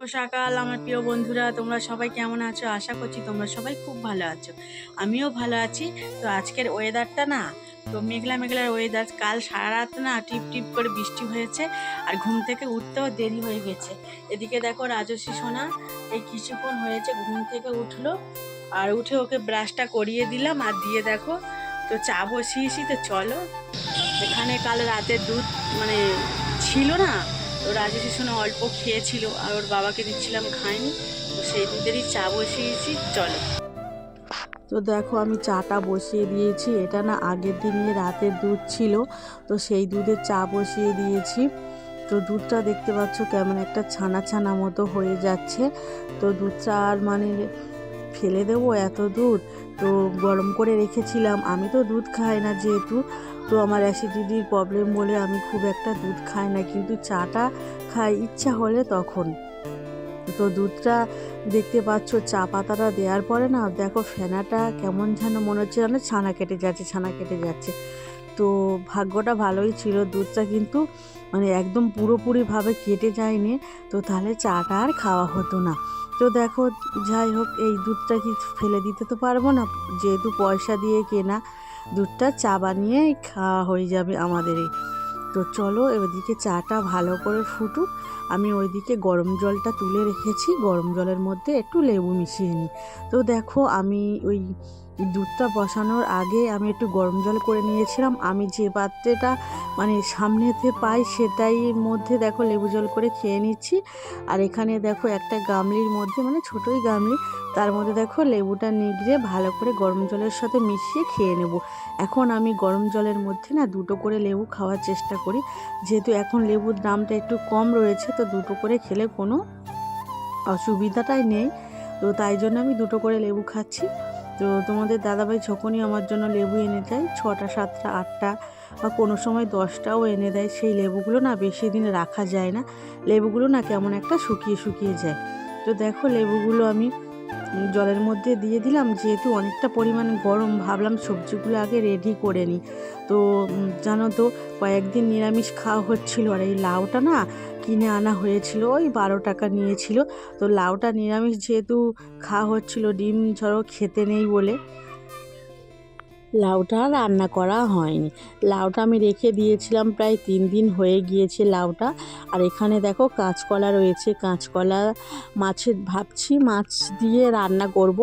সকাল, আমার প্রিয় বন্ধুরা, তোমরা সবাই কেমন আছো? আশা করছি তোমরা সবাই খুব ভালো আছো। আমিও ভালো আছি। তো আজকের ওয়েদারটা না, তো মেঘলা মেঘলার ওয়েদার কাল সারা রাত না টিপ টিপ করে বৃষ্টি হয়েছে আর ঘুম থেকে উঠতেও দেরি হয়ে গেছে। এদিকে দেখো রাজস্বী সোনা, এই কিছুক্ষণ হয়েছে ঘুম থেকে উঠল আর উঠে ওকে ব্রাশটা করিয়ে দিলাম আর দিয়ে দেখো, তো চা বসিয়েছি, তো চলো। এখানে কাল রাতে দুধ মানে ছিল না তো রাজেশের শুনে অল্প খেয়েছিল আর ওর বাবাকে দিচ্ছিলাম খায়নি তো সেই দুধেরই চা বসিয়েছি, চলো। তো দেখো, আমি চাটা বসিয়ে দিয়েছি। এটা না আগের দিনে রাতের দুধ ছিল, তো সেই দুধের চা বসিয়ে দিয়েছি। তো দুধটা দেখতে পাচ্ছ কেমন একটা ছানা ছানা মতো হয়ে যাচ্ছে। তো দুধটা আর মানে ফেলে দেবো এত দুধ? তো গরম করে রেখেছিলাম। আমি তো দুধ খাই না যেহেতু। তো আমার অ্যাসিডিটির প্রবলেম বলে আমি খুব একটা দুধ খাই না, কিন্তু চাটা খাই ইচ্ছা হলে তখন। তো দুধটা দেখতে পাচ্ছ, চা পাতাটা দেওয়ার পরে না দেখো ফেনাটা কেমন যেন মনে হচ্ছে যেন ছানা কেটে যাচ্ছে, ছানা কেটে যাচ্ছে। তো ভাগ্যটা ভালোই ছিল, দুধটা কিন্তু মানে একদম পুরোপুরিভাবে কেটে যায়নি, তো তাহলে চাটা আর খাওয়া হতো না। তো দেখো, যাই হোক, এই দুধটা কি ফেলে দিতে তো পারব না, যেহেতু পয়সা দিয়ে কেনা দুধটা চা বানিয়ে খাওয়া হয়ে যাবে আমাদেরই। তো চলো এদিকে চাটা ভালো করে ফুটুক। আমি ওইদিকে গরম জলটা তুলে রেখেছি। গরম জলের মধ্যে একটু লেবু মিশিয়ে নিই। তো দেখো আমি ওই দুধটা বসানোর আগে আমি একটু গরম জল করে নিয়েছিলাম। আমি যে পাত্রেটা মানে সামনেতে পাই সেটাই মধ্যে দেখো লেবু জল করে খেয়ে নিচ্ছি। আর এখানে দেখো একটা গামলির মধ্যে মানে ছোটোই গামলি, তার মধ্যে দেখো লেবুটা নিগড়ে ভালো করে গরম জলের সাথে মিশিয়ে খেয়ে নেব। এখন আমি গরম জলের মধ্যে না দুটো করে লেবু খাওয়ার চেষ্টা করি। যেহেতু এখন লেবুর দামটা একটু কম রয়েছে, তো দুটো করে খেলে কোনো অসুবিধাটাই নেই। তো তাই জন্য আমি দুটো করে লেবু খাচ্ছি। তো তোমাদের দাদাভাই যখনই আমার জন্য লেবু এনে দেয়, ছটা, সাতটা, আটটা বা কোনো সময় দশটাও এনে দেয়, সেই লেবুগুলো না বেশি দিন রাখা যায় না। লেবুগুলো না কেমন একটা শুকিয়ে শুকিয়ে যায়। তো দেখো লেবুগুলো আমি জলের মধ্যে দিয়ে দিলাম, যেহেতু অনেকটা পরিমাণ গরম, ভাবলাম সবজিগুলো আগে রেডি করে নিই। তো জানো তো, কয়েকদিন নিরামিষ খাওয়া হচ্ছিল আর এই লাউটা না কিনে আনা হয়েছিল, ওই বারো টাকা নিয়েছিল। তো লাউটা নিরামিষ যেহেতু খাওয়া হচ্ছিল, ডিম ধরো খেতে নেই বলে লাউটা রান্না করা হয়নি। লাউটা আমি রেখে দিয়েছিলাম, প্রায় তিন দিন হয়ে গিয়েছে লাউটা। আর এখানে দেখো কাঁচকলা রয়েছে, কাঁচকলা মাছের, ভাবছি মাছ দিয়ে রান্না করব।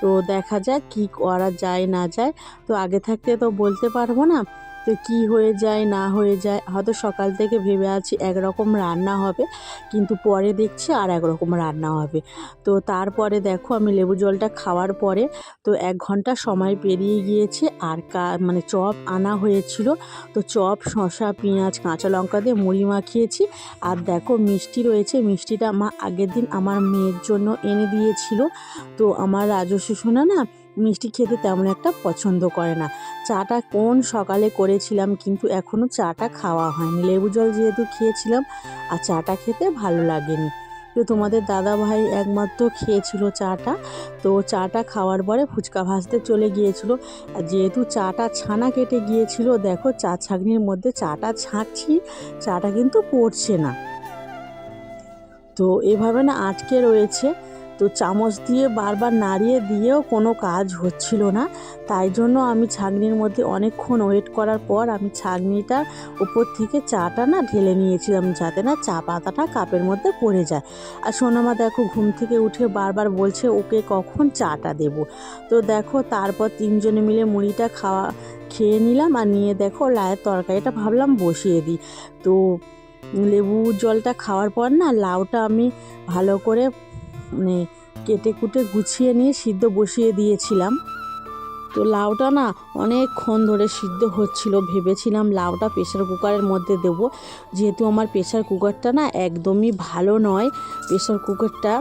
তো দেখা যাক কি করা যায়, না যায়। তো আগে থাকতে তো বলতে পারব না। তো কি হয়ে যায়, না হয়ে যায়, হয়তো সকাল থেকে ভেবে আছি একরকম রান্না হবে, কিন্তু পরে দেখছি আর একরকম রান্না হবে। তো তারপরে দেখো আমি লেবু জলটা খাওয়ার পরে, তো এক ঘণ্টা সময় পেরিয়ে গিয়েছে আর কা মানে চপ আনা হয়েছিল। তো চপ, শসা, পেঁয়াজ, কাঁচা লঙ্কা দিয়ে মুড়ি মাখিয়েছি। আর দেখো মিষ্টি রয়েছে, মিষ্টিটা মা আগের দিন আমার মেয়ের জন্য এনে দিয়েছিল। তো আমার রাজস্বী সোনা না মিষ্টি খেতে তেমন একটা পছন্দ করে না। চাটা কোন সকালে করেছিলাম কিন্তু এখনও চাটা খাওয়া হয়নি। লেবু জল যেহেতু খেয়েছিলাম আর চাটা খেতে ভালো লাগেনি। তো তোমাদের দাদা ভাই একমাত্র খেয়েছিল চাটা। তো চাটা খাওয়ার পরে ফুচকা ভাজতে চলে গিয়েছিল। আর যেহেতু চাটা ছানা কেটে গিয়েছিল, দেখো চা ছাঁকনির মধ্যে চাটা ছাঁকছি, চাটা কিন্তু পড়ছে না। তো এভাবে না আটকে রয়েছে। তো চামচ দিয়ে বারবার নাড়িয়ে দিয়েও কোনো কাজ হচ্ছিল না। তাই জন্য আমি ছাঁকনির মধ্যে অনেকক্ষণ ওয়েট করার পর আমি ছাঁকনিটার উপর থেকে চাটা না ঢেলে নিয়েছিলাম যাতে না চা পাতাটা কাপের মধ্যে পড়ে যায়। আর সোনামা দেখো ঘুম থেকে উঠে বারবার বলছে, ওকে কখন চাটা দেব? তো দেখো তারপর তিনজনে মিলে মুড়িটা খাওয়া, খেয়ে নিলাম আর নিয়ে দেখো লায়ের তরকারিটা ভাবলাম বসিয়ে দিই। তো লেবু জলটা খাওয়ার পর না লাউটা আমি ভালো করে মানে কেটে কুটে গুছিয়ে নিয়ে সিদ্ধ বসিয়ে দিয়েছিলাম। তো লাউটা না অনেকক্ষণ ধরে সিদ্ধ হচ্ছিল, ভেবেছিলাম লাউটা প্রেশার কুকারের মধ্যে দেব। যেহেতু আমার প্রেশার কুকারটা না একদমই ভালো নয় প্রেশার কুকারটা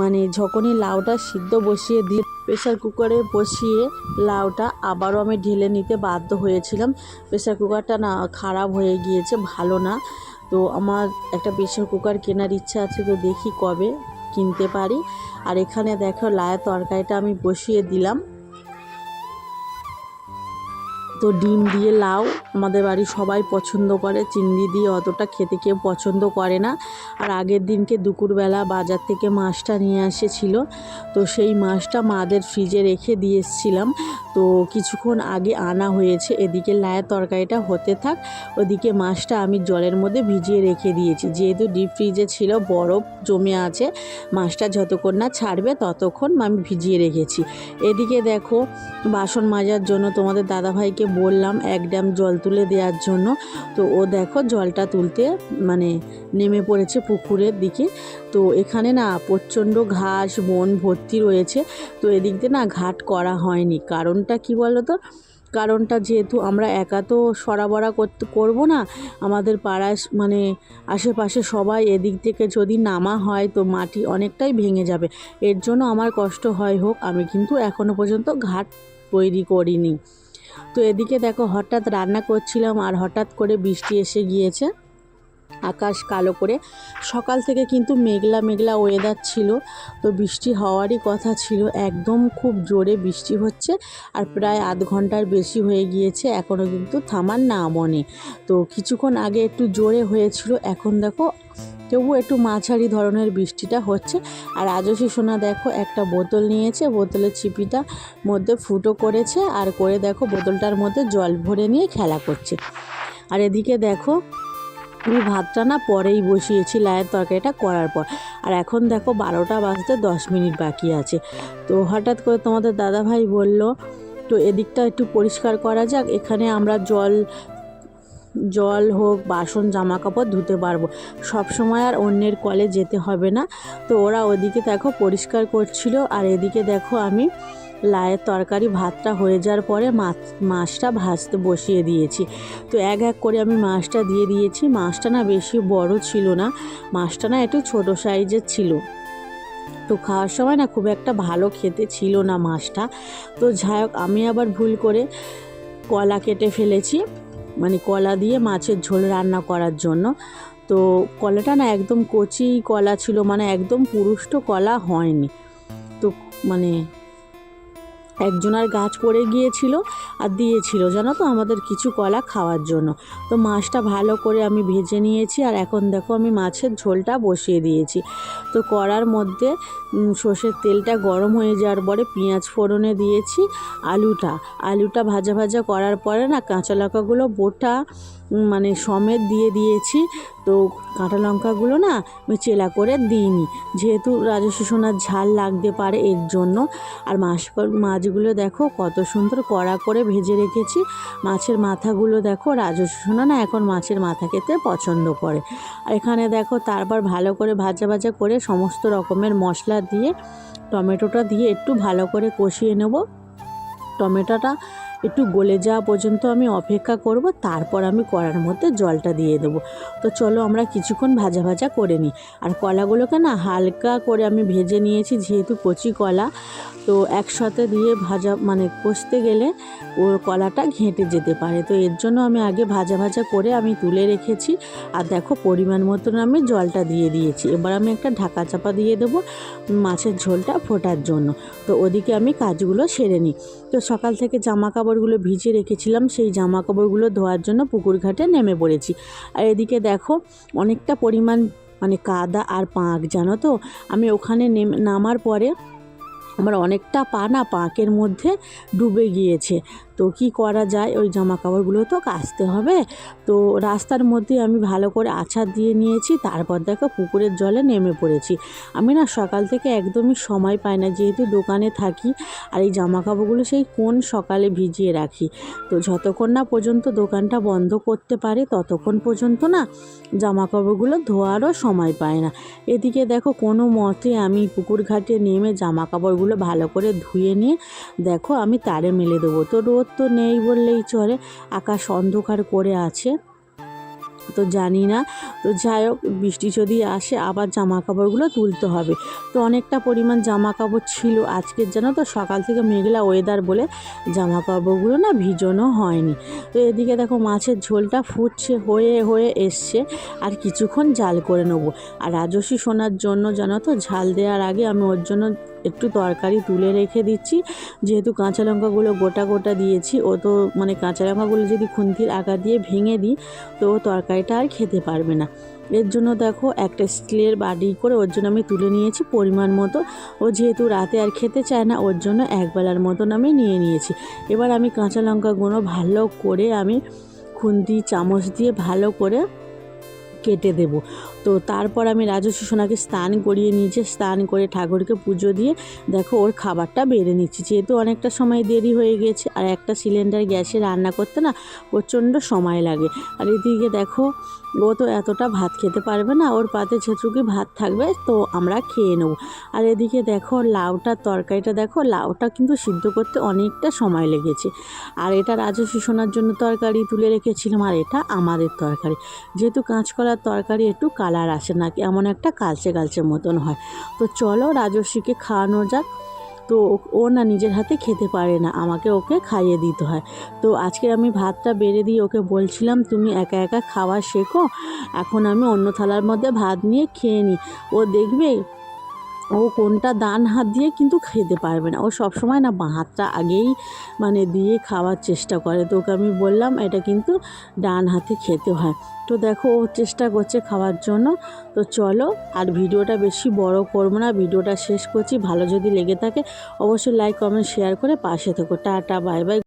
মানে যখনই লাউটা সিদ্ধ বসিয়ে দিই প্রেশার কুকারে বসিয়ে লাউটা আবারও আমি ঢেলে নিতে বাধ্য হয়েছিলাম। প্রেশার কুকারটা না খারাপ হয়ে গিয়েছে, ভালো না। তো আমার একটা প্রেশার কুকার কেনার ইচ্ছা আছে, তো দেখি কবে কিনতে পারি। আর এখানে দেখো লায়া তরকারিটা আমি বসিয়ে দিলাম। তো ডিম দিয়ে লাউ, আমাদের বাড়ির সবাই পছন্দ করে। চিংড়ি দিয়ে অতটা খেতে কেউ পছন্দ করে না। আর আগের দিনকে দুপুরবেলা বাজার থেকে মাছটা নিয়ে এসেছিল। তো সেই মাছটা মাদের ফ্রিজে রেখে দিয়ে এসেছিলাম। তো কিছুক্ষণ আগে আনা হয়েছে। এদিকে লায়ের তরকারিটা হতে থাক, ওদিকে মাছটা আমি জলের মধ্যে ভিজিয়ে রেখে দিয়েছি। যেহেতু ডিপ ফ্রিজে ছিল, বরফ জমে আছে, মাছটা যতক্ষণ না ছাড়বে ততক্ষণ আমি ভিজিয়ে রেখেছি। এদিকে দেখো, বাসন মাজার জন্য তোমাদের দাদাভাইকে বললাম এক ড্যাম জল তুলে দেওয়ার জন্য। তো ও দেখো জলটা তুলতে মানে নেমে পড়েছে পুকুরের দিকে। তো এখানে না প্রচণ্ড ঘাস, বন ভর্তি রয়েছে। তো এদিক দিয়ে না ঘাট করা হয়নি। কারণটা কি বলো তো কারণটা যেহেতু আমরা একা তো সরাবরা করতে করব না, আমাদের পাড়ায় মানে আশেপাশে সবাই এদিক থেকে যদি নামা হয় তো মাটি অনেকটাই ভেঙে যাবে। এর জন্য আমার কষ্ট হয় হোক, আমি কিন্তু এখনও পর্যন্ত ঘাট তৈরি করিনি। তো এদিকে দেখো হঠাৎ রান্না করছিলাম আর হঠাৎ করে বৃষ্টি এসে গিয়েছে। আকাশ কালো করে। সকাল থেকে কিন্তু মেঘলা মেঘলা ওয়েদার ছিল। তো বৃষ্টি হওয়ারই কথা ছিল। একদম খুব জোরে বৃষ্টি হচ্ছে আর প্রায় আধ ঘণ্টার বেশি হয়ে গিয়েছে। এখনও কিন্তু থামার না মনে। তো কিছুক্ষণ আগে একটু জোরে হয়েছিল। এখন দেখো তবু একটু মাঝারি ধরনের বৃষ্টিটা হচ্ছে। আর আজসি সোনা দেখো একটা বোতল নিয়েছে, বোতলের ছিপিটা মধ্যে ফুটো করেছে আর করে দেখো বোতলটার মধ্যে জল ভরে নিয়ে খেলা করছে। আর এদিকে দেখো আমি ভাতটা না পরেই বসিয়েছি লায়ের তরকারিটা করার পর। আর এখন দেখো বারোটা বাজতে দশ মিনিট বাকি আছে। তো হঠাৎ করে তোমাদের দাদাভাই বলল, তো এদিকটা একটু পরিষ্কার করা যাক। এখানে আমরা জল জল হোক, বাসন জামা কাপড় ধুতে পারব। সব সময় আর অন্যের কলে যেতে হবে না। তো ওরা ওদিকে দেখো পরিষ্কার করছিল, আর এদিকে দেখো আমি লায়ের তরকারি ভাতটা হয়ে যাওয়ার পরে মাছ, মাছটা ভাজতে বসিয়ে দিয়েছি। তো এক এক করে আমি মাছটা দিয়ে দিয়েছি। মাছটা না বেশি বড় ছিল না, মাছটা না একটু ছোটো সাইজের ছিল। তো খাওয়ার সময় না খুব একটা ভালো খেতে ছিল না মাছটা। তো যাই হোক, আমি আবার ভুল করে কলা কেটে ফেলেছি। মানে কলা দিয়ে মাছের ঝোল রান্না করার জন্য। তো কলাটা না একদম কচি কলা ছিল মানে একদম পুরুষ্ট কলা হয়নি। তো মানে একজনের গাছ পড়ে গিয়েছিল আর দিয়েছিল, জানো তো? আমাদের কিছু কলা খাওয়ার জন্য। তো মাছটা ভালো করে আমি ভেজে নিয়েছি আর এখন দেখো আমি মাছের ঝোলটা বসিয়ে দিয়েছি। তো কড়ার মধ্যে সর্ষের তেলটা গরম হয়ে যাওয়ার পরে পেঁয়াজ ফোড়নে দিয়েছি, আলুটা। আলুটা ভাজা ভাজা করার পরে না, কাঁচা লঙ্কাগুলো বোটা মানে সমেত দিয়ে দিয়েছি। তো কাঁটা লঙ্কাগুলো না আমি চেলা করে দিইনি। যেহেতু রাজস্বী সোনার ঝাল লাগতে পারে এর জন্য। আর মাছ মাছগুলো দেখো কত সুন্দর কড়া করে ভেজে রেখেছি। মাছের মাথাগুলো দেখো রাজস্বী সোনা না এখন মাছের মাথা খেতে পছন্দ করে। আর এখানে দেখো তারপর ভালো করে ভাজা ভাজা করে সমস্ত রকমের মশলা দিয়ে, টমেটোটা দিয়ে একটু ভালো করে কষিয়ে নেব। টমেটোটা একটু গলে যাওয়া পর্যন্ত আমি অপেক্ষা করব, তারপর আমি কড়ার মধ্যে জলটা দিয়ে দেবো। তো চলো আমরা কিছুক্ষণ ভাজা ভাজা করে নিই। আর কলাগুলোকে না হালকা করে আমি ভেজে নিয়েছি, যেহেতু কচি কলা, তো একসাথে দিয়ে ভাজা মানে কষতে গেলে ওর কলাটা ঘেঁটে যেতে পারে। তো এর জন্য আমি আগে ভাজা ভাজা করে আমি তুলে রেখেছি। আর দেখো পরিমাণ মতন আমি জলটা দিয়ে দিয়েছি। এবার আমি একটা ঢাকা চাপা দিয়ে দেবো মাছের ঝোলটা ফোটার জন্য। তো ওদিকে আমি কাজগুলো সেরে নিই। তো সকাল থেকে জামা কাপড়গুলো ভিজিয়ে রেখেছিলাম, সেই জামা কাপড়গুলো ধোয়ার জন্য পুকুর ঘাটে নেমে পড়েছি। আর এদিকে দেখো, অনেকটা পরিমাণ মানে কাদা আর পাঁক, জানো তো? আমি ওখানে নেমে, নামার পরে আমার অনেকটা পা না পাঁকের মধ্যে ডুবে গিয়েছে। তো কি করা যায়? ওই জামা কাপড়গুলো তো কাচতে হবে। তো রাস্তার মধ্যে আমি ভালো করে আছাড় দিয়ে নিয়েছি। তারপর দেখো পুকুরের জলে নেমে পড়েছি। আমি না সকাল থেকে একদমই সময় পাই না। যেহেতু দোকানে থাকি, আর এই জামা কাপড়গুলো সেই কোন সকালে ভিজিয়ে রাখি। তো যতক্ষণ না পর্যন্ত দোকানটা বন্ধ করতে পারে, ততক্ষণ পর্যন্ত না জামা কাপড়গুলো ধোয়ারও সময় পায় না। এদিকে দেখো কোনো মতে আমি পুকুর ঘাটে নেমে জামা কাপড়গুলো ভালো করে ধুয়ে নিয়ে, দেখো আমি তারে মেলে দেবো। তো রোদ তো নেই বললেই চলে, আকাশ অন্ধকার করে আছে। তো জানি না, তো যাই হোক, বৃষ্টি যদি আসে আবার জামা কাপড়গুলো তুলতে হবে। তো অনেকটা পরিমাণ জামা কাপড় ছিল আজকের যেন তো, সকাল থেকে মেঘলা ওয়েদার বলে জামা কাপড়গুলো না ভিজনও হয়নি। তো এদিকে দেখো মাছের ঝোলটা ফুটছে, হয়ে হয়ে এসছে, আর কিছুক্ষণ জাল করে নেব। আর রাজস্বী সোনার জন্য জানো তো, ঝাল দেওয়ার আগে আমি ওর জন্য একটু তরকারি তুলে রেখে দিচ্ছি। যেহেতু কাঁচা লঙ্কাগুলো গোটা গোটা দিয়েছি, ও তো মানে কাঁচা লঙ্কাগুলো যদি খুন্তির আকার দিয়ে ভেঙে দিই, তো ও তরকারিটা আর খেতে পারবে না। এর জন্য দেখো একটা স্টিলের বাটি করে ওর জন্য আমি তুলে নিয়েছি পরিমাণ মতো। ও যেহেতু রাতে আর খেতে চায় না, ওর জন্য একবেলার মতন আমি নিয়ে নিয়েছি। এবার আমি কাঁচা লঙ্কাগুলো ভালো করে আমি খুন্তি চামচ দিয়ে ভালো করে কেটে দেব। তো তারপর আমি রাজস্ব সোনাকে স্নান করিয়ে নিয়েছি, স্নান করে ঠাকুরকে পুজো দিয়ে দেখো ওর খাবারটা বেড়ে নিচ্ছি। যেহেতু অনেকটা সময় দেরি হয়ে গেছে আর একটা সিলিন্ডার গ্যাসে রান্না করতে না প্রচণ্ড সময় লাগে। আর এদিকে দেখো ও তো এতটা ভাত খেতে পারবে না, ওর পাতে যেটুকুই ভাত থাকবে তো আমরা খেয়ে নেব। আর এদিকে দেখো লাউটার তরকারিটা, দেখো লাউটা কিন্তু সিদ্ধ করতে অনেকটা সময় লেগেছে। আর এটা রাজস্ব সোনার জন্য তরকারি তুলে রেখেছিলাম আর এটা আমাদের তরকারি। যেহেতু কাঁচকলার তরকারি একটু কালার আসে না এমন একটা কালচে কালচে মতন হয়। তো চলো রাজস্বীকে খাওয়ানো যাক। তো ও না নিজের হাতে খেতে পারে না, আমাকে ওকে খাইয়ে দিতে হয়। তো আজকে আমি ভাতটা বেড়ে দিয়ে ওকে বলছিলাম, তুমি একা একা খাওয়া শেখো, এখন আমি অন্য থালার মধ্যে ভাত নিয়ে খেয়ে নিই। ও দেখবে ও কোনটা ডান হাত দিয়ে কিন্তু খেতে পারবে না। ও সবসময় না বাঁ হাতটা আগেই মানে দিয়ে খাওয়ার চেষ্টা করে। তো ওকে আমি বললাম, এটা কিন্তু ডান হাতে খেতে হয়। তো দেখো ও চেষ্টা করছে খাওয়ার জন্য। তো চলো, আর ভিডিওটা বেশি বড় করব না, ভিডিওটা শেষ করছি। ভালো যদি লেগে থাকে, অবশ্যই লাইক কমেন্ট শেয়ার করে পাশে থেকো। Tata bye bye